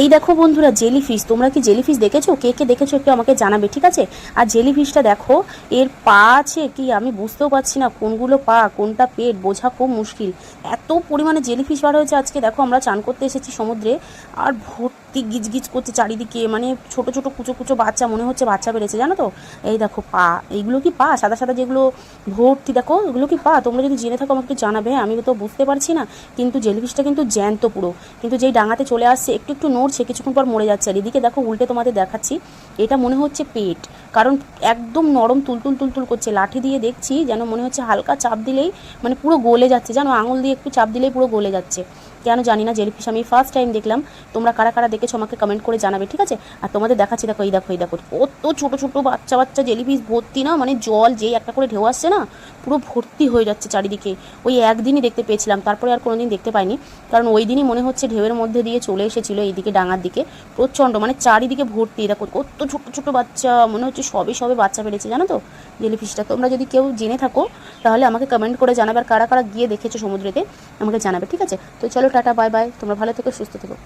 এই দেখো বন্ধুরা জেলিফিশ তোমরা কি জেলিফিশ দেখেছ? কে কে দেখেছ একটু আমাকে জানাবে, ঠিক আছে? আর জেলিফিশটা দেখো, এর পা আছে কি আমি বুঝতেও পারছি না, কোনগুলো পা, কোনটা পেট, বোঝা খুব মুশকিল। এত পরিমাণে জেলিফিশ বার হয়েছে আজকে, দেখো আমরা চান করতে এসেছি সমুদ্রে, আর ভর্তি গিজগিজ করছে চারিদিকে মানে ছোট ছোট কুচো কুচো বাচ্চা, মনে হচ্ছে বাচ্চা বেড়েছে, জানো তো? এই দেখো, পা, এইগুলো কি পা? সাদা সাদা যেগুলো ভর্তি, দেখো, এগুলো কি পা? তোমরা যদি জেনে থাকো আমাকে জানাবে, আমি তো বুঝতে পারছি না। কিন্তু জেলিফিশটা কিন্তু জ্যান্ত পুরো। কিন্তু যেই ডাঙাতে চলে আসছে, একটু একটু নড়ছে, কিছুক্ষণ পর মরে যাচ্ছে। আর এদিকে দেখো, উল্টে তোমাদের দেখাচ্ছি, এটা মনে হচ্ছে পেট। কারণ একদম নরম তুলতুল তুলতুল করছে। লাঠি দিয়ে দেখছি, যেন মনে হচ্ছে হালকা চাপ দিলেই মানে পুরো গলে যাচ্ছে। জানো, আঙুল দিয়ে একটু চাপ দিলেই পুরো গলে যাচ্ছে। কেন জানি না, জেলিফিশ, আমি ফার্স্ট টাইম দেখলাম। তোমরা কারা কারা দেখেছ আমাকে কমেন্ট করে জানাবে, ঠিক আছে? আর তোমাদের দেখাচ্ছি, দেখো, এই দেখো এই দেখো। কত ছোটো ছোটো বাচ্চা বাচ্চা জেলিফিশ ভর্তি না মানে জল যেই একটা করে ঢেউ আসছে না পুরো ভর্তি হয়ে যাচ্ছে চারিদিকে। ওই একদিনই দেখতে পেয়েছিলাম, তারপরে আর কোনোদিন দেখতে পাইনি। কারণ ওই দিনই মনে হচ্ছে ঢেউয়ের মধ্যে দিয়ে চলে এসেছিল এইদিকে ডাঙার দিকে। প্রচণ্ড মানে চারিদিকে ভর্তি, দেখো কত ছোট্ট ছোট্ট বাচ্চা, মনে হচ্ছে সবে সবে বাচ্চা পেরেছে, জানো তো? জেলিফিশটা। তোমরা যদি কেউ জেনে থাকো, তাহলে আমাকে কমেন্ট করে জানাবে আর কারা কারা গিয়ে দেখেছ সমুদ্রেতে, আমাকে জানাবে, ঠিক আছে? তো চলো, টাটা বাই বাই তোমরা ভালো থেকো, সুস্থ থেকো।